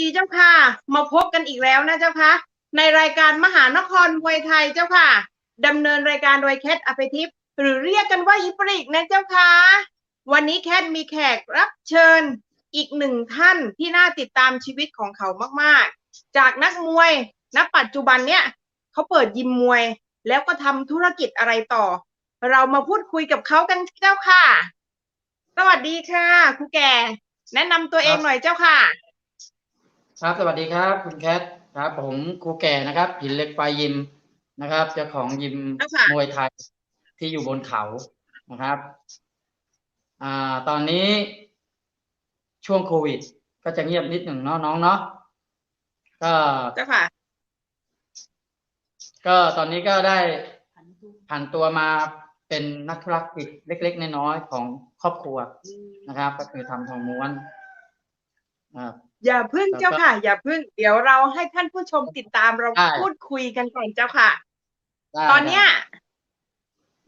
ดีเจ้าค่ะ มาพบกันอีกแล้วนะเจ้าค่ะในรายการมหานครมวยไทยเจ้าค่ะดำเนินรายการโดยแคทอภิทิพย์หรือเรียกกันว่าฮิปริกนะเจ้าค่ะ วันนี้แคทมีแขกรับเชิญอีกหนึ่งท่านที่น่าติดตามชีวิตของเขามากๆ จากนักมวยณปัจจุบันเนี่ยเขาเปิดยิมมวย แล้วก็ทำธุรกิจอะไรต่อ เรามาพูดคุยกับเขากันเจ้าค่ะ สวัสดีค่ะครูแก่ แนะนำตัวเองหน่อยเจ้าค่ะ ครับ สวัสดีครับ คุณแคทครับ ผมครูแก่นะครับหินเหล็กไฟยิมนะครับเจ้าของยิมค่ะมวยไทยที่อยู่บนเขานะครับ อ่า ตอนนี้ช่วงโควิด ก็จะเงียบนิดหนึ่งเนาะน้องเนาะก็เจ้าค่ะ ก็ตอนนี้ก็ได้ผ่านตัวมาเป็นนักธุรกิจเล็ก ๆ น้อยๆของครอบครัวนะครับ ก็คือทำทองม้วนอ่า อย่าพึ่งแล้วก็เจ้าค่ะ อย่าพึ่งเดี๋ยวเราให้ท่านผู้ชมติดตามเราได้พูดคุยกันก่อนเจ้าค่ะได้ตอนเนี้ย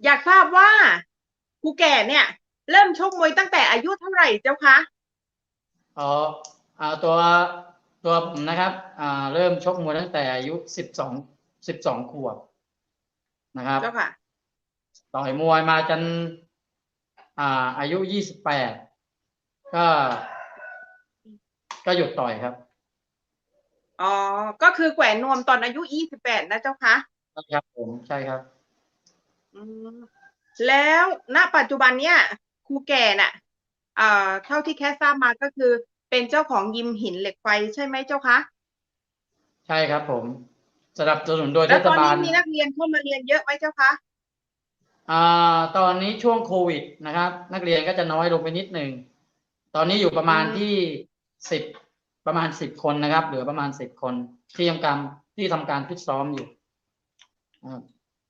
อยากทราบว่าครูแก่เนี่ย เริ่มชกมวยตั้งแต่อายุเท่าไหร่เจ้าคะอ๋อเอาตัวตัวผมนะครับอ่าเริ่มชกมวยตั้งแต่อายุสิบสองสิบสองขวบนะครับเจ้าค่ะต่อยมวยมาจนอ่าอายุยี่สิบแปดก็ ก็หยุดต่อยครับอ๋อก็คือแขวนนวมตอนอายุยี่สิบแปดนะเจ้าคะใช่ครับผมใช่ครับอืมแล้วณปัจจุบันเนี่ยครูแก่น่ะเอ่อเท่าที่แค่ทราบมาก็คือ เป็นเจ้าของยิมหินเหล็กไฟใช่ไหมเจ้าคะใช่ครับ ผมสนับสนุนโดยเทแล้วศตอนบานี้ล มีนักเรียนเข้ามาเรียนเยอะไหมเจ้าคะอ่าตอนนี้ช่วงโควิดนะครับ นักเรียนก็จะน้อยลงไปนิดหนึ่ง ตอนนี้อยู่ประมาณอืมที่สิบ ประมาณสิบคนนะครับ เหลือประมาณสิบคนที่ทำการที่ทำการฟิตซ้อมอยู่อ่า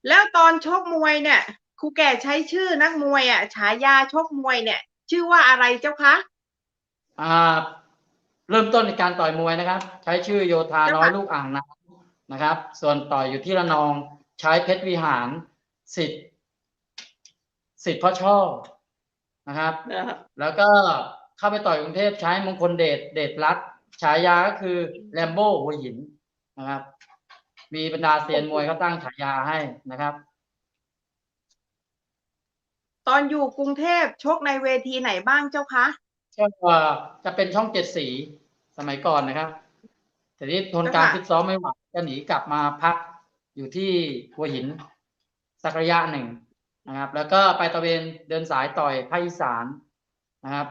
แล้วตอนชกมวยเนี่ยครูแก่ใช้ชื่อนักมวยอะฉายาชกมวยเนี่ย ชื่อว่าอะไรเจ้าคะอ่า เริ่มต้นในการต่อยมวยนะครับ ใช้ชื่อโยธาเจ้าค่ะน้อยลูกอ่างน้ำนะครับ ส่วนต่อยอยู่ที่ระนองใช้เพชรวิหารสิทธิ์สิทธิ์พ่อช่อนะครับ แล้วก็เข้าไปต่อยกรุงเทพใช้มงคลเดชเดชรัตน์ ฉายาก็คือแลมโบ้หัวหินนะครับ มีบรรดาเซียนมวยเขาตั้งฉายาให้นะครับ ตอนอยู่กรุงเทพชกในเวทีไหนบ้างเจ้าคะก็จะเป็นช่องเจ็ดสีสมัยก่อนนะครับแต่นี้ทนการฟิตซ้อมไม่ไหวก็หนีกลับมาพักอยู่ที่หัวหิน สักระยะหนึ่งนะครับ แล้วก็ไปตระเวนเดินสายต่อยภาคอีสานนะครับ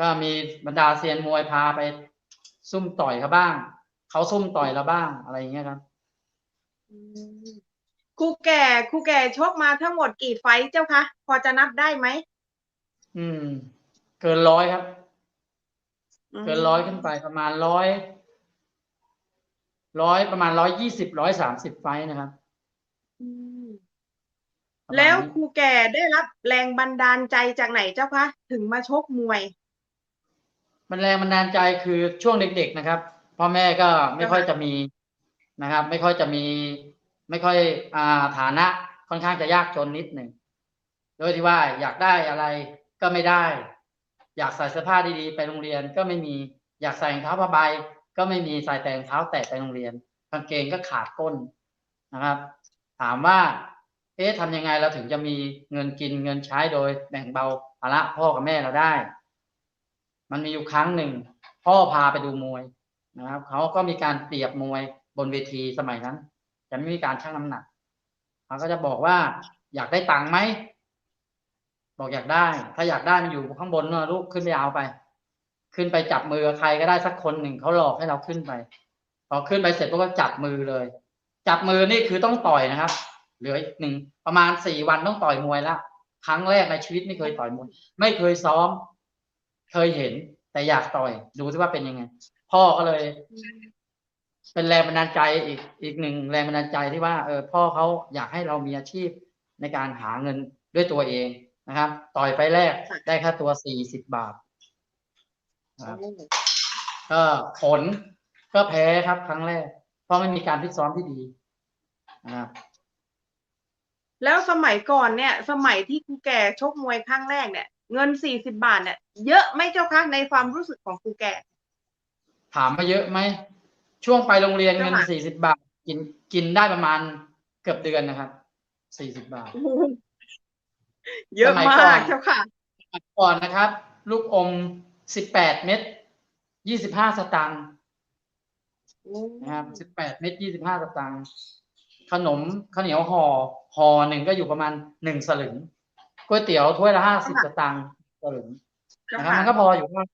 ก็มีบรรดาเซียนมวยพาไป ซุ่มต่อยเขาบ้าง เขาซุ่มต่อยเราบ้างอะไรอย่างเงี้ยครับครูแก่ครูแก่ชกมาทั้งหมดกี่ไฟท์เจ้าคะพอจะนับได้ไหมอืม เกินร้อยครับ เกินร้อยขึ้นไปประมาณร้อยร้อยประมาณร้อยยี่สิบร้อยสามสิบไฟต์นะครับอืมประมาณแล้วนี้ครูแก่ได้รับแรงบันดาลใจจากไหนเจ้าคะถึงมาชกมวย มันแรงบันดาลใจคือช่วงเด็ก ๆนะครับพ่อแม่ก็ไม่ค่อยจะมีนะครับ ไม่ค่อยจะมี ไม่ค่อยอ่าฐานะค่อนข้างจะยากจนนิดหนึ่งโดยที่ว่าอยากได้อะไรก็ไม่ได้ อยากใส่เสื้อผ้าดีๆ ไปโรงเรียนก็ไม่มีอยากใส่รองเท้าผ้าใบก็ไม่มีใส่แต่งเท้าแตะไปโรงเรียนกางเกงก็ขาดก้นนะครับ ถามว่า เอ๊ะทำยังไงเราถึงจะมีเงินกินเงินใช้โดยแบ่งเบาภาระพ่อกับแม่เราได้ มันมีอยู่ครั้งหนึ่ง พ่อพาไปดูมวยนะครับเขาก็มีการเปรียบมวยบนเวทีสมัยนั้น จะไม่มีการชั่งน้ำหนักเขาก็จะบอกว่า อยากได้ตังค์ไหมบอกอยากได้ ถ้าอยากได้มันอยู่ข้างบนนะลูกขึ้นไปเอาไป ขึ้นไปจับมือใครก็ได้สักคนหนึ่งเขาหลอกให้เราขึ้นไป พอขึ้นไปเสร็จก็จับมือเลย จับมือนี่คือต้องต่อยนะครับ เหลือหนึ่งประมาณสี่วันต้องต่อยมวยแล้วครั้งแรกในชีวิตไม่เคยต่อยมวย ไม่เคยซ้อม เคยเห็น แต่อยากต่อย ดูซิว่าเป็นยังไง พ่อก็เลย เป็นแรงบันดาลใจอีกอีกหนึ่งแรงบันดาลใจที่ว่าเออพ่อเขาอยากให้เรามีอาชีพในการหาเงินด้วยตัวเองนะครับ ต่อยไปแรกได้ค่าตัวสี่สิบบาทนะครับก็ผลก็แพ้ครับครั้งแรก เพราะไม่มีการฟิตซ้อมที่ดีนะครับแล้วสมัยก่อนเนี่ย สมัยที่ครูแก่ชกมวยครั้งแรกเนี่ย เงินสี่สิบบาทเนี่ยเยอะไหมเจ้าคะในความรู้สึกของครูแก่ ถามมาเยอะไหม ช่วงไปโรงเรียนเงินเจ้าค่ะสี่สิบบาท กินกินได้ประมาณเกือบเดือนนะครับสี่สิบบาทโอ้โหเยอะสมัยมาก่อกนเจ้าค่ะก่อนนะครับ ลูกอมสิบแปดเม็ดยี่สิบห้าสตางค์นะครับสิบแปดเม็ดยี่สิบห้าสตางค์ขนมข้าวเหนียวห่อห่อหนึ่งก็อยู่ประมาณหนึ่งสลึง ก๋วยเตี๋ยวถ้วยละห้าสิบสตางค์สลึงเจ้านะครับค่ะมันก็พออยู่บ้าง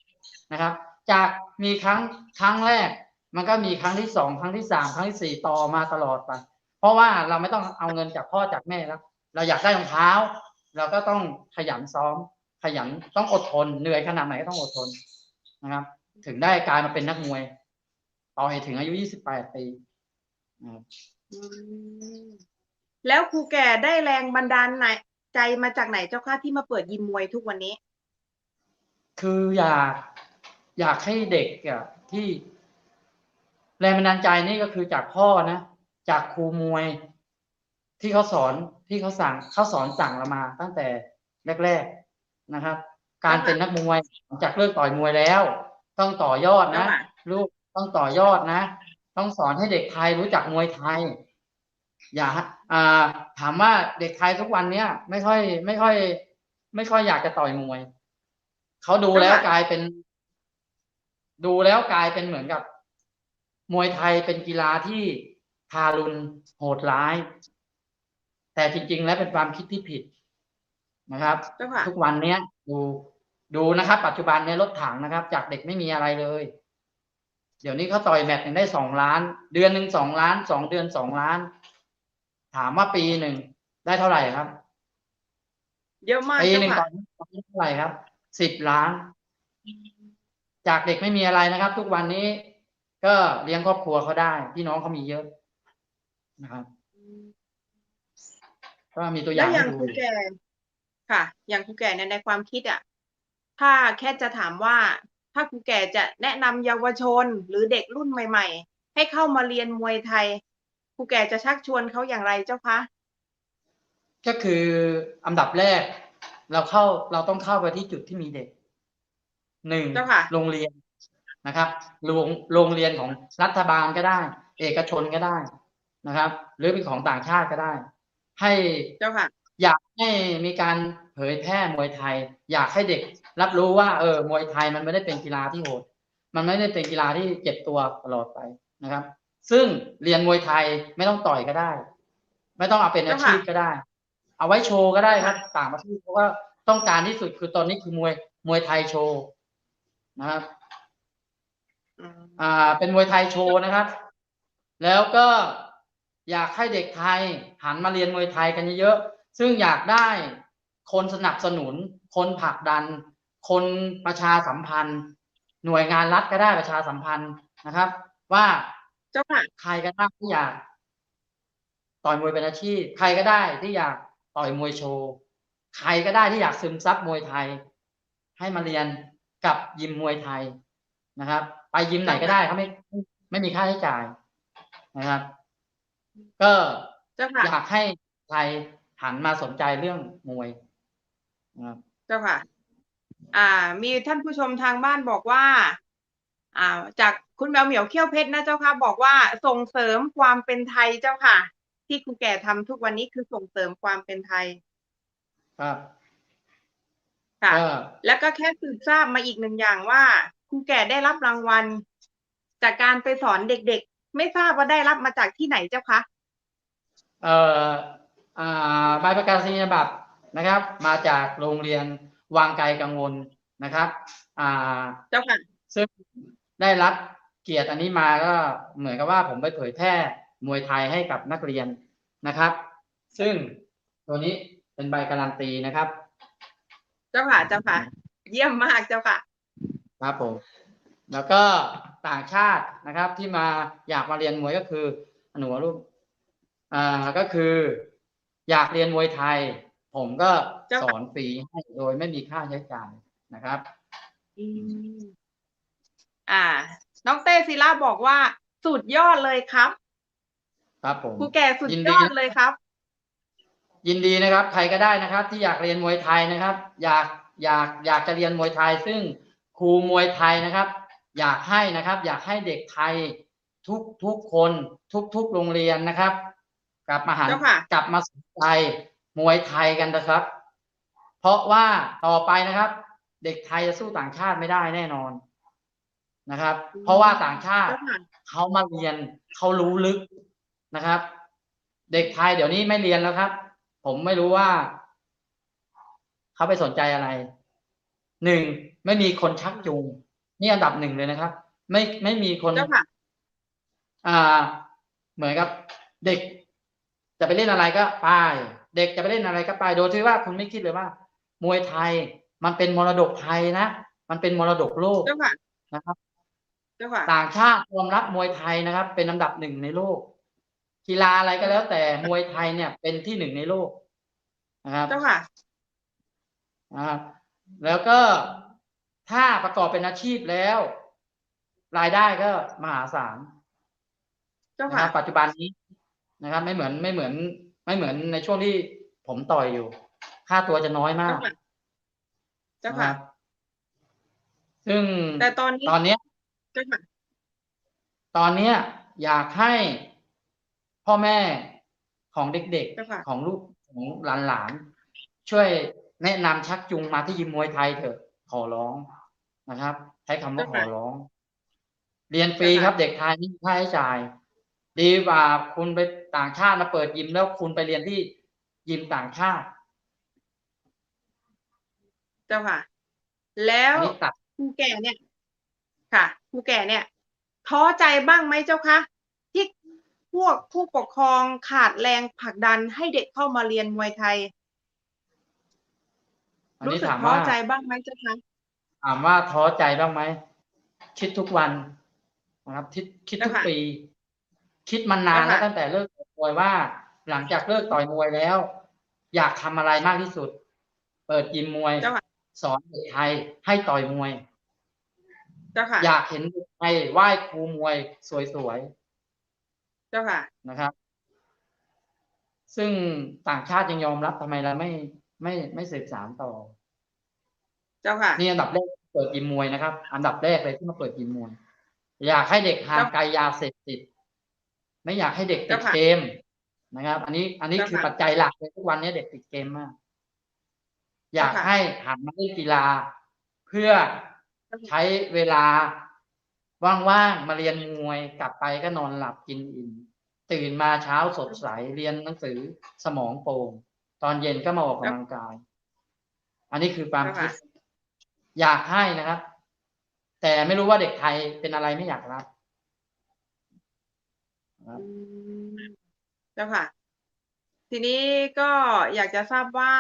นะครับ จากมีครั้งครั้งแรก มันก็มีครั้งที่สองครั้งที่สามครั้งที่สี่ต่อมาตลอดไปเพราะว่าเราไม่ต้องเอาเงินจากพ่อจากแม่แล้ว เราอยากได้รองเท้า เราก็ต้องขยันซ้อม ขยันต้องอดทนเหนื่อยขนาดไหนก็ต้องอดทนนะครับ ถึงได้กลายมาเป็นนักมวยต่อยถึงอายุยี่สิบแปดปีนะครับอืมแล้วครูแก่ได้แรงบันดาลไหน ใจมาจากไหนเจ้าค่ะที่มาเปิดยิมมวยทุกวันนี้ คืออยากอยากให้เด็กอะที่แรงบันดาลใจนี่ก็คือจากพ่อนะ จากครูมวย ที่เขาสอนที่เขาสั่งเขาสอนสั่งเรามา ตั้งแต่แรก ๆนะครับ การเป็นนักมวยหลังจากเลิกต่อยมวยแล้ว ต้องต่อยอดนะค่ะลูกต้องต่อยอดนะ ต้องสอนให้เด็กไทยรู้จักมวยไทย อย่าอ่าถามว่าเด็กไทยทุกวันเนี้ยไม่ค่อยไม่ค่อย ไม่ค่อยอยากจะต่อยมวยเขาดูแล้วกลายเป็น ดูแล้วกลายเป็นเหมือนกับ มวยไทยเป็นกีฬาที่ทารุณโหดร้าย แต่จริง ๆ แล้วเป็นความคิดที่ผิดนะครับเจ้าค่ะทุกวันเนี้ย ดูดูนะครับ ปัจจุบันในยรถถังนะครับ จากเด็กไม่มีอะไรเลย เดี๋ยวนี้เขาต่อยแมตช์หนึ่งได้สองล้าน เดือนหนึ่งสองล้านสองเดือนสองล้าน ถามว่าปีหนึ่งได้เท่าไหร่ครับเยอะมากปีเจ้าหนึ่งตค่ะอนนี้เท่าไหร่ครับสิบล้าน จากเด็กไม่มีอะไรนะครับ ทุกวันนี้ ก็เลี้ยงครอบครัวเขาได้ พี่น้องเขามีเยอะนะครับก็มีตัวอแล้ย่าวงอย่างให้ดูครูแก่ค่ะ อย่างครูแก่ในยในความคิดอะ ถ้าแค่จะถามว่า ถ้าครูแก่จะแนะนำเยาวชนหรือเด็กรุ่นใหม่ ๆ ให้เข้ามาเรียนมวยไทย ครูแก่จะชักชวนเขาอย่างไรเจ้าคะก็คืออันดับแรก เราเข้าเราต้องเข้าไปที่จุดที่มีเด็กหนึ่งเจ้าค่ะโรงเรียนนะครับโรงโรงเรียนของรัฐบาลก็ได้ เอกชนก็ได้นะครับ หรือเป็นของต่างชาติก็ได้ ให้เจ้าค่ะ อยากให้มีการเผยแพร่มวยไทย อยากให้เด็ก รับรู้ว่าเออมวยไทยมันไม่ได้เป็นกีฬาที่โหด มันไม่ได้เป็นกีฬาที่เจ็บตัวตลอดไปนะครับ ซึ่งเรียนมวยไทยไม่ต้องต่อยก็ได้ ไม่ต้องเอาเป็นอาชีพก็ได้ เอาไว้โชว์ก็ได้ครับ ต่างประเทศเพราะว่าต้องการที่สุดคือตอนนี้คือมวยมวยไทยโชว์นะครับอืมอ่า เป็นมวยไทยโชว์นะครับ แล้วก็อยากให้เด็กไทยหันมาเรียนมวยไทยกันเยอะๆซึ่งอยากได้คนสนับสนุน คนผลักดัน คนประชาสัมพันธ์ หน่วยงานรัฐก็ได้ประชาสัมพันธ์นะครับ ว่า เจ้าค่ะ ใครก็ได้ที่อยาก ต่อยมวยเป็นอาชีพ ใครก็ได้ที่อยากต่อยมวยโชว์ ใครก็ได้ที่อยากซึมซับมวยไทย ให้มาเรียนกับยิมมวยไทยนะครับ ไปยิมไหนก็ได้เขาไม่ไม่ไม่มีค่าใช้จ่ายนะครับ ก็เจ้าค่ะ อยากให้ไทยหันมาสนใจเรื่องมวยนะครับ เจ้าค่ะ อ่า มีท่านผู้ชมทางบ้านบอกว่า อ่า จาก คุณแมวเหมียวเขี้ยวเพชรนะเจ้าค่ะ บอกว่าส่งเสริมความเป็นไทยเจ้าค่ะ ที่ครูแก่ทำทุกวันนี้คือส่งเสริมความเป็นไทยครับค่ะก็แล้วก็แค่สืบทราบมาอีกหนึ่งอย่างว่าครูแก่ได้รับรางวัล จากการไปสอนเด็กๆ ไม่ทราบว่าได้รับมาจากที่ไหนเจ้าคะเอ่ออ่าใบประกาศนียบัตรนะครับ มาจากโรงเรียนวังไกลกังวลนะครับ อ่าเจ้าค่ะซึ่งได้รับ เกียรติอันนี้มาก็เหมือนกับว่าผมไปเผยแพร่มวยไทยให้กับนักเรียนนะครับ ซึ่งตัวนี้เป็นใบการันตีนะครับ เจ้าค่ะเจ้าค่ะ เยี่ยมมากเจ้าค่ะ ครับผม แล้วก็ต่างชาตินะครับที่มาอยากมาเรียนมวยก็คือหนูรูปอ่าก็คือ อยากเรียนมวยไทย ผมก็เจ้าสค่ะอนฟรีให้โดยไม่มีค่าใช้จ่ายนะครับอืมอ่า น้องเต้ศิลาบอกว่า สุดยอดเลยครับ ครับผมครูแก่สุดยินยดีอดเลยครับ ยินดีนะครับ ใครก็ได้นะครับ ที่อยากเรียนมวยไทยนะครับ อยากอยากอยากจะเรียนมวยไทย ซึ่งครูมวยไทยนะครับ อยากให้นะครับ อยากให้เด็กไทยทุกทุกคนทุกทุกโรงเรียนนะครับ กลับมาหันเจ้าค่ะกลับมาสนใจมวยไทยกันนะครับ เพราะว่าต่อไปนะครับ เด็กไทยจะสู้ต่างชาติไม่ได้แน่นอน นะครับ เพราะว่าต่างชาติเจ้าค่ะเขามาเรียนเขารู้ลึกนะครับ เด็กไทยเดี๋ยวนี้ไม่เรียนแล้วครับ ผมไม่รู้ว่าเขาไปสนใจอะไรหนึ่งไม่มีคนชักจูงนี่อันดับหนึ่งเลยนะครับ ไม่ไม่มีคนเจ้าค่ะอ่า เหมือนกับ เด็ก จะไปเล่นอะไรก็ไปเด็กจะไปเล่นอะไรก็ไปโดยที่ว่าคุณไม่คิดเลยว่า มวยไทยมันเป็นมรดกไทยนะมันเป็นมรดกโลกเจ้าค่ะนะครับเจ้าค่ะต่างชาติยอมรับมวยไทยนะครับ เป็นอันดับหนึ่งในโลก กีฬาอะไรก็แล้วแต่มวยไทยเนี่ย เป็นที่หนึ่งในโลกนะครับเจ้าค่ะนะครับแล้วก็ถ้าประกอบเป็นอาชีพแล้ว รายได้ก็มหาศาลเจ้านะคค่ะรับปัจจุบันนี้นะครับ ไม่เหมือนไม่เหมือน ไม่เหมือนในช่วงที่ผมต่อยอยู่ ค่าตัวจะน้อยมาเจ้ากค่ะเจ้านะคค่ะรับซึ่งแต่ตอนนี้ตอนเนี้ยเจ้าค่ะ ตอนเนี้ย อยากให้พ่อแม่ของเด็กเจ้าค่ะๆของลูกของหลานๆ ช่วยแนะนำชักจูงมาที่ยิมมวยไทยเถอะ ขอร้องนะครับ ใช้คำว่าขอร้อง เรียนฟรีครับเด็กไทยไม่มีค่าใช้จ่าย ดีกว่าคุณไปต่างชาติมาเปิดยิมแล้วคุณไปเรียนที่ยิมต่างชาติ เจ้าค่ะ แล้วอันนี้ตัดครูแก่เนี่ย ค่ะครูแก่เนี่ยท้อใจบ้างไหมเจ้าคะที่พวกผู้ปกครองขาดแรงผลักดันให้เด็กเข้ามาเรียนมวยไทย อันรู้นี้สึกถามท้อว่าใจบ้างไหมเจ้าคะถามว่าท้อใจบ้างไหมคิดทุกวันนะครับคิดคิดทุกเจ้าค่ะปี คิดมานานแล้วเจ้าค่ะตั้งแต่เลิกต่อยมวยว่า หลังจากเลิกต่อยมวยแล้ว อยากทำอะไรมากที่สุด เปิดยิมมวย เจ้าค่ะ สอนเด็กไทยให้ต่อยมวย เจ้าค่ะ อยากเห็นเด็กไทยไหว้ครูมวยสวยเจ้าค่ะๆนะครับ ซึ่งต่างชาติยังยอมรับทำไมเราไม่ไม่ไม่สืบสานต่อ เจ้าค่ะ นี่อันดับแรกเปิดยิมมวยนะครับ อันดับแรกเลยที่มาเปิดยิมมวย อยากให้เด็กห่างไกลยาเสพติด ไม่อยากให้เด็กติดเจ้าค่ะเกมนะครับ อันนี้ อันนี้เจ้าคือค่ะปัจจัยหลักเลยทุกวันนี้เด็กติดเกมมาก อยากเจ้าค่ะให้หันมาเล่นกีฬาเพื่อ ใช้เวลาว่างๆมาเรียนมวยกลับไปก็นอนหลับกินอิ่มตื่นมาเช้าสดใสเรียนหนังสือสมองโปร่งตอนเย็นก็มาออกกำลังกาย อันนี้คือความคิดอยากให้นะครับ แต่ไม่รู้ว่าเด็กไทยเป็นอะไรไม่อยากรับเจ้าค่ะ ทีนี้ก็อยากจะทราบว่า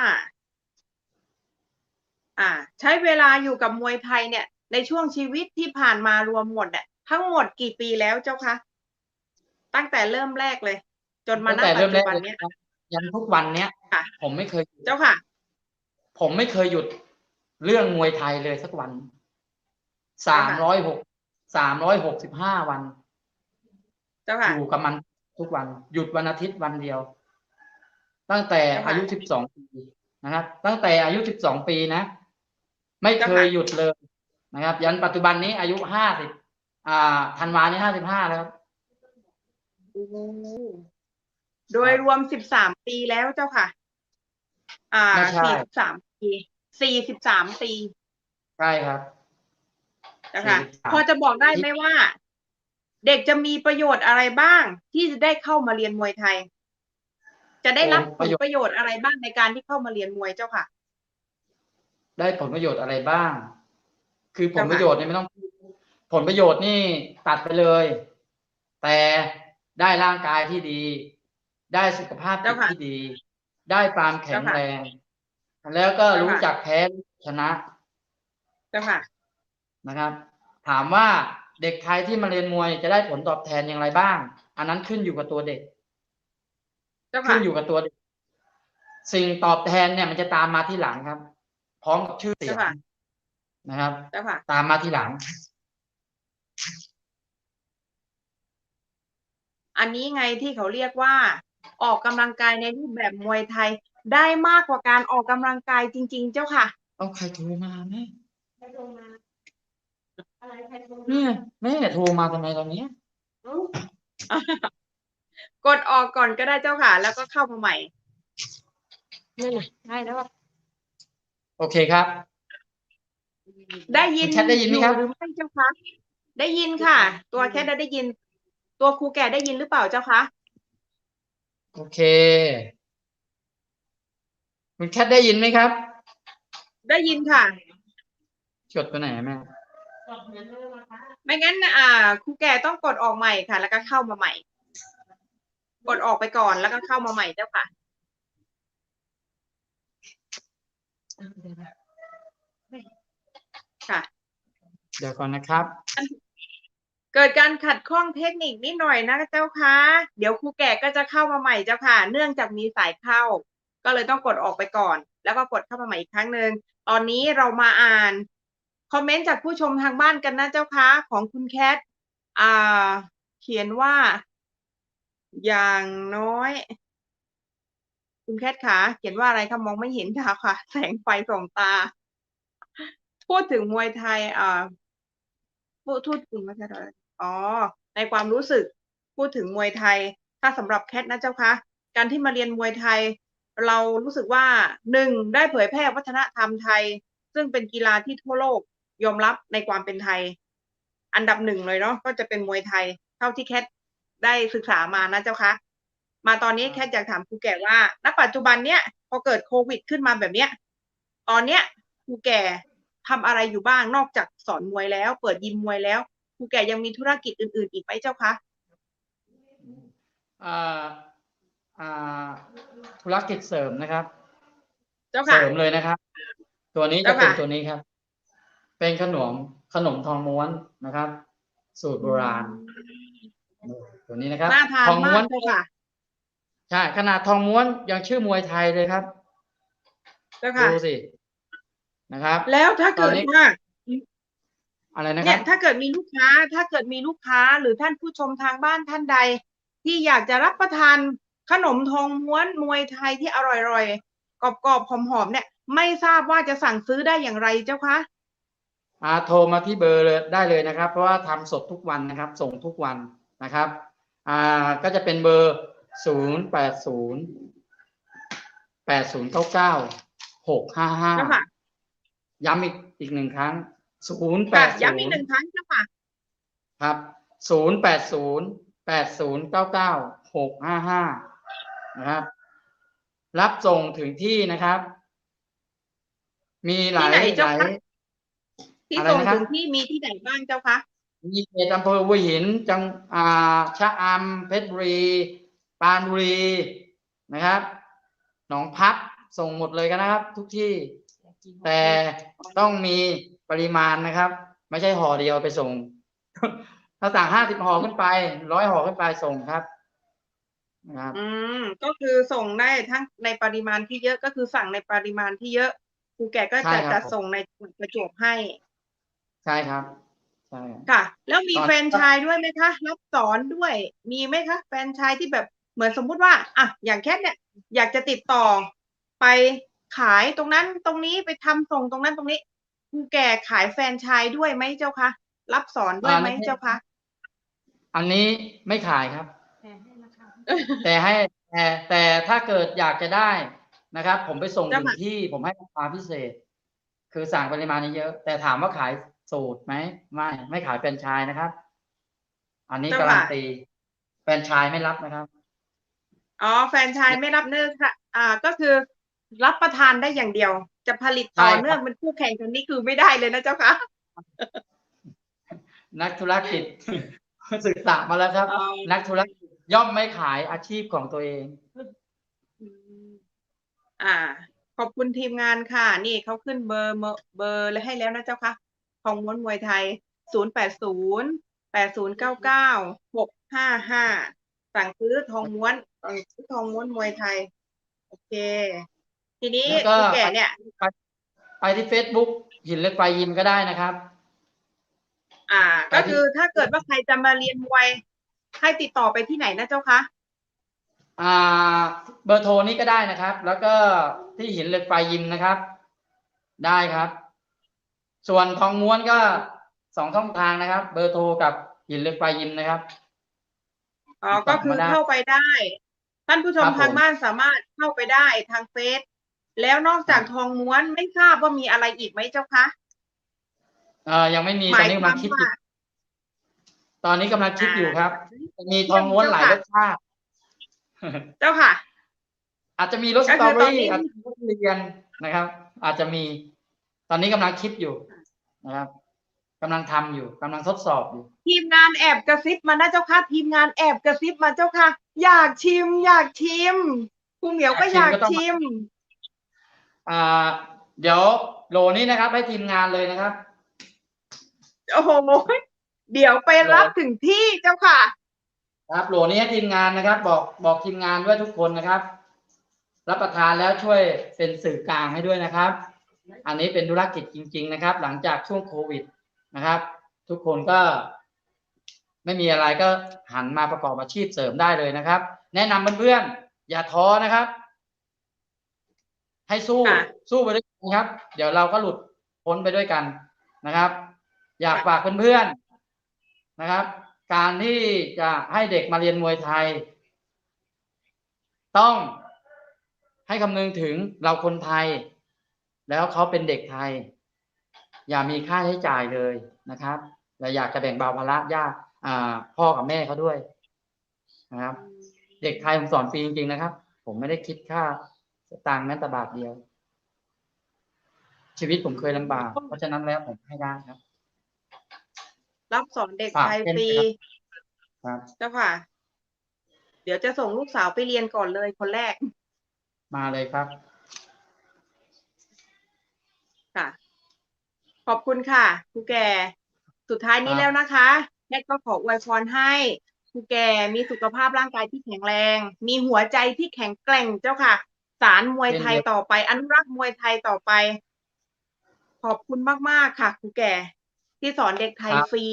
อ่า ใช้เวลาอยู่กับมวยไทยเนี่ย ในช่วงชีวิตที่ผ่านมารวมหมดเนี่ยทั้งหมดกี่ปีแล้วเจ้าคะ ตั้งแต่เริ่มแรกเลย จนมาตั้งณแต่ปัจเริ่มแรจุกบันเลยเนี้ยนะครับยันทุกวันเนี้ยค่ะผมไม่เคยเจ้าค่ะ ผมไม่เคยหยุดเรื่องมวยไทยเลยสักวันสามร้อยหกสามร้อยหกสิบห้าวันเจ้าค่ะอยู่กับมันทุกวัน หยุดวันอาทิตย์วันเดียว ตั้งแต่เจ้าค่ะอายุสิบสองปีนะครับ ตั้งแต่อายุสิบสองปีนะ ไม่เจ้าเคค่ะยหยุดเลย นะครับ ยันปัจจุบันนี้อายุห้าสิบอ่าธันวานี้ห้าสิบห้าแล้วครับโอ้โหโดยรวมสิบสามปีแล้วเจ้าค่ะ อ่าไม่ใช่สี่สิบสามปีสี่สิบสามปีใช่ครับนะคะ43พอจะบอกได้ไหมว่า เด็กจะมีประโยชน์อะไรบ้าง ที่จะได้เข้ามาเรียนมวยไทย จะได้รับผประลโยชน์ประโยชน์อะไรบ้างในการที่เข้ามาเรียนมวยเจ้าค่ะ ได้ผลประโยชน์อะไรบ้าง คือผลเจ้าค่ะประโยชน์เนี่ยไม่ต้องพูดผลประโยชน์นี่ตัดไปเลย แต่ได้ร่างกายที่ดี ได้สุขภาพจิเจ้าตค่ะที่ดี ได้ความแข็งเจ้าค่ะแรง แล้วก็เจ้าค่ะรู้จักแพ้ชนะเจ้าค่ะนะครับ ถามว่าเด็กไทยที่มาเรียนมวยจะได้ผลตอบแทนอย่างไรบ้าง อันนั้นขึ้นอยู่กับตัวเด็กเจ้าขึ้ค่ะนอยู่กับตัวเด็ก สิ่งตอบแทนเนี่ยมันจะตามมาที่หลังครับ พร้อมกับชื่อเสียงเจ้าค่ะ นะครับ เจ้าค่ะ ตามมาทีหลัง อันนี้ไงที่เขาเรียกว่า ออกกำลังกายในรูปแบบมวยไทย ได้มากกว่าการออกกำลังกายจริง ๆ เจ้าค่ะ เอาใครโทรมาแม่ใครโทรมาอะไรใครเนี่ยแม่โทรมาทำไมตอนนี้กดออกก่อนก็ได้เจ้าค่ะ แล้วก็เข้ามาใหม่นั่นน่ะได้แล้วอะ โอเคครับ ได้ยินคุณแคทได้ยินไหมครับหรือไม่เจ้าคะได้ยินค่ะ ตัวแคทได้ยิน ตัวครูแก่ได้ยินหรือเปล่าเจ้าคะโอเค คุณแคทได้ยินไหมครับ ได้ยินค่ะ จดตัวไหนอะแม่ ไม่งั้นอ่าครูแก่ต้องกดออกใหม่ค่ะ แล้วก็เข้ามาใหม่ กดออกไปก่อนแล้วก็เข้ามาใหม่เจ้าค่ะเอาเดี๋ยวนะ ค่ะ เดี๋ยวก่อนนะครับ เกิดการขัดข้องเทคนิคนิดหน่อยนะเจ้าค่ะ เดี๋ยวครูแก่ก็จะเข้ามาใหม่เจ้าค่ะ เนื่องจากมีสายเข้า ก็เลยต้องกดออกไปก่อน แล้วก็กดเข้ามาใหม่อีกครั้งหนึ่งตอนนี้เรามาอ่านคอมเมนต์จากผู้ชมทางบ้านกันนะเจ้าค่ะของคุณแคทอ่า เขียนว่า อย่างน้อย คุณแคทขาเขียนว่าอะไรคะมองไม่เห็นค่ะค่ะ แสงไฟส่องตา พูดถึงมวยไทยอ่าพูดพูดถึงมวยไทยอะไรอ๋อ ในความรู้สึกพูดถึงมวยไทย ถ้าสำหรับแคทนะเจ้าคะการที่มาเรียนมวยไทย เรารู้สึกว่าหนึ่งได้เผยแพร่วัฒนธรรมไทย ซึ่งเป็นกีฬาที่ทั่วโลกยอมรับในความเป็นไทย อันดับหนึ่งเลยเนาะก็จะเป็นมวยไทย เท่าที่แคทได้ศึกษามานะเจ้าคะมาตอนนี้แคทอยากถามครูแก่ว่าณปัจจุบันเนี้ยพอเกิดโควิดขึ้นมาแบบเนี้ย ตอนเนี้ยครูแก่ ทำอะไรอยู่บ้างนอกจากสอนมวยแล้ว เปิดยิมมวยแล้วครูแก่ยังมีธุรกิจอื่น ๆ อีกไหมเจ้าคะอ่าอ่าธุรกิจเสริมนะครับ เจ้าเสค่ะริมเลยนะครับ ตัวนี้จะเจ้าเป็นค่ะตัวนี้ครับ เป็นขนมขนมทองม้วนนะครับ สูตรโบราณ ตัวนี้นะครับน่าทานทองมาม้วกนเจ้าค่ะใช่ขนาดทองม้วนยังชื่อมวยไทยเลยครับเจ้าค่ะดูสิ นะครับ แล้วถ้าเกิตดอนนี้ว่าอะไรนะคเนี่รัยบถ้าเกิดมีลูกค้า ถ้าเกิดมีลูกค้าหรือท่านผู้ชมทางบ้านท่านใด ที่อยากจะรับประทานขนมทองม้วนมวยไทยที่อร่อยๆกรอบๆหอมๆเนี่ย ไม่ทราบว่าจะสั่งซื้อได้อย่างไรเจ้าคะอ่าโทรมาที่เบอร์เลยได้เลยนะครับ เพราะว่าทำสดทุกวันนะครับ ส่งทุกวันนะครับอ่าก็จะเป็นเบอร์ศูนย์แปดศูนย์แปดศูนย์เก้าเก้าหกห้าห้าเจ้าค่ะ ย้ำอีกอีกหนึ่งครั้งศูนย์แปค่ะดศูย้ำอีนกย์หนึ่งครั้งเจ้าค่ะครับศูนย์แปดศูนย์แปดศูนย์เก้าเก้าหกห้าห้านะครับ รับส่งถึงที่นะครับ มีหลายที่ไหนเจ้าหลายคะที่อะไรส่งนะครับถึงที่มีที่ไหนบ้างเจ้าคะมีเขตอำเภอหัวหิน จังอ่าชะอำเพชรบุรีปรานบุรีนะครับ หนองพับส่งหมดเลยกันนะครับ ทุกที่ แต่ต้องมีปริมาณนะครับ ไม่ใช่ห่อเดียวไปส่ง ถ้าสั่งห้าสิบห่อขึ้นไปร้อยห่อขึ้นไปส่งครับนะครับอืมก็คือส่งได้ทั้งในปริมาณที่เยอะก็คือสั่งในปริมาณที่เยอะครูแก่ก็ใช่จะครับจะส่งในประจวบให้ใช่ครับใช่ ค่ะ แล้วมีตอน แฟรนไชายด้วยไหมคะรับสอนด้วย มีไหมคะแฟรนไชายที่แบบเหมือนสมมุติว่าอะอย่างแคทเนี่ย อยากจะติดต่อไป ขายตรงนั้นตรงนี้ไปทำส่งตรงนั้นตรงนี้ครูแก่ขายแฟรนไชายด้วยไหมเจ้าคะรับสอนด้วยไหมเจ้าคะอันนี้ไม่ขายครับ แต่ให้แต่แต่ถ้าเกิดอยากจะได้นะครับ ผมไปส่งเจ้าถึงค่ะที่ผมให้ราคาพิเศษ คือสั่งปริมาณเยอะๆแต่ถามว่าขายสูตรไหมไม่ไม่ขายแฟรนไชส์นะครับ อันนี้การันตีแฟรนไชส์ไม่รับนะครับอ๋อแฟรนไชายไม่รับเนื่องค่ะ อ่าก็คือ รับประทานได้อย่างเดียว จะผลิตต่อใช่ครับเนื่องเป็นคู่แข่งกันนี่คือไม่ได้เลยนะเจ้าค่ะนักธุรกิจศึกษามาแล้วครับอ๋อนักธุรกิจย่อมไม่ขายอาชีพของตัวเอง อ่า ขอบคุณทีมงานค่ะ นี่เขาขึ้นเบอร์เบอร์เบอร์เลยให้แล้วนะเจ้าค่ะทองม้วนมวยไทย ศูนย์แปดศูนย์แปดศูนย์เก้าเก้าหกห้าห้าสั่งซื้อทองม้วนสั่งซื้อทองม้วนมวยไทย โอเค ทีนี้แล้วก็ คุณแก่เนี่ยไปไปที่ Facebook หินเหล็กไฟยิมก็ได้นะครับ อ่าไปก็ที่คือถ้าเกิดว่าใครจะมาเรียนมวยให้ติดต่อไปที่ไหนนะเจ้าคะอ่าเบอร์โทรนี้ก็ได้นะครับ แล้วก็ที่หินเหล็กไฟยิมนะครับ ได้ครับ ส่วนทองม้วนก็สองช่องทางนะครับ เบอร์โทรกับหินเหล็กไฟยิมนะครับ อ๋อติดต่อก็คือมาได้เข้าไปได้ ท่านผู้ชมครับผม ทางบ้านสามารถเข้าไปได้ทางเฟซ แล้วนอกจากทองม้วนไม่ทราบว่ามีอะไรอีกไหมเจ้าคะเอ่อยังไม่มีหตอมานยนี้คกำวาลัมงคิดอยู่ว่าตอนนี้กำลังคิดอยู่อ่าครับจะมีทองม้วนหลายรสชาติเจ้าค่ะ อาจจะมีรสสก็ตรอคือเบอตอนนี้รี่อาจจะมีรสทุเรียนนะครับ อาจจะมีตอนนี้กำลังคิดอยู่นะครับกำลังทำอยู่กำลังทดสอบอยู่ ทีมงานแอบกระซิบมานะเจ้าค่ะ ทีมงานแอบกระซิบมาเจ้าค่ะ อยากชิม อยากชิมครูเหมียวก็อยากกอายชิชิมมก็ต้ องอ่า เดี๋ยวโหลนี้นะครับ ให้ทีมงานเลยนะครับ โอ้โหเดี๋ยวไปรับถึงที่เจ้าค่ะ ครับโหลนี้ให้ทีมงานนะครับ บอกบอกทีมงานด้วยทุกคนนะครับ รับประทานแล้วช่วยเป็นสื่อกลางให้ด้วยนะครับ อันนี้เป็นธุรกิจจริง ๆ นะครับ หลังจากช่วงโควิดนะครับ ทุกคนก็ ไม่มีอะไรก็หันมาประกอบอาชีพเสริมได้เลยนะครับ แนะนำเพื่อนๆอย่าท้อนะครับ ให้สู้ค่ะสู้ไปด้วยกันครับ เดี๋ยวเราก็หลุดพ้นไปด้วยกันนะครับ อยากฝากเพื่อนๆนะครับ การที่จะให้เด็กมาเรียนมวยไทย ต้องให้คำนึงถึงเราคนไทย แล้วเขาเป็นเด็กไทย อย่ามีค่าใช้จ่ายเลยนะครับและอยากจะแบ่งเบาภาระญาติอ่าพ่อกับแม่เขาด้วยนะครับ เด็กไทยผมสอนฟรีจริงๆนะครับ ผมไม่ได้คิดค่าส ตางค์แม้แต่บาทเดียว ชีวิตผมเคยลำบาก เพราะฉะนั้นแล้วผมให้ได้ครับ รับสอนเด็กฝากไทยเช่นฟรีครับเจ้าค่ะ เดี๋ยวจะส่งลูกสาวไปเรียนก่อนเลยคนแรก มาเลยครับ ค่ะ ขอบคุณค่ะครูแก่ สุดท้ายนี้ครับแล้วนะคะแม่ก็ขออวยพรให้ครูแก่มีสุขภาพร่างกายที่แข็งแรง มีหัวใจที่แข็งแกร่งเจ้าค่ะ สารมวยไทยต่อไป อนุรักษ์มวยไทยต่อไป ขอบคุณมาก ๆ ค่ะครูแก่ ที่สอนเด็กไทยครับฟรี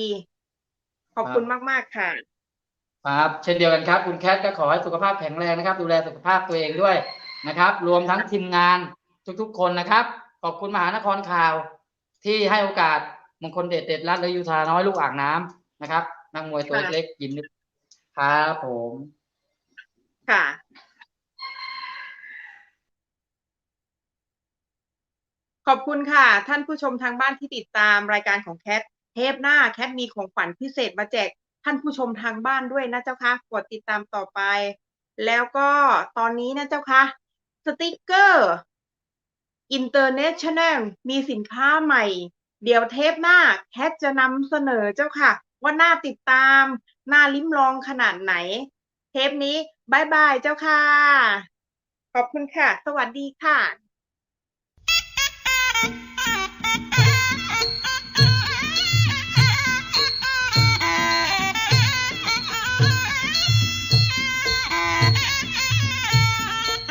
ขอบคุณมาก ๆ ค่ะ ครับเช่นเดียวกันครับ คุณแคทก็ขอให้สุขภาพแข็งแรงนะครับ ดูแลสุขภาพตัวเองด้วยนะครับ รวมทั้งทีมงานทุก ๆ คนนะครับ ขอบคุณมหานครข่าว ที่ให้โอกาสมงคลเดชเด็ดรัตน์และยูทาน้อยลูกอ่างน้ำนะครับนักมวยตัวค่ะเล็กๆยินดีครับผม ค่ะ ขอบคุณค่ะ ท่านผู้ชมทางบ้านที่ติดตามรายการของแคทเทปหน้าแคทมีของขวัญพิเศษมาแจกท่านผู้ชมทางบ้านด้วยนะเจ้าค่ะกดติดตามต่อไป แล้วก็ตอนนี้นะเจ้าค่ะสติกเกอร์ International มีสินค้าใหม่ เดี๋ยวเทปหน้าแคทจะนำเสนอเจ้าค่ะ ว่าน่าติดตามน่าลิ้มลองขนาดไหน เทปนี้บายบายเจ้าค่ะ ขอบคุณค่ะ สวัสดีค่ะ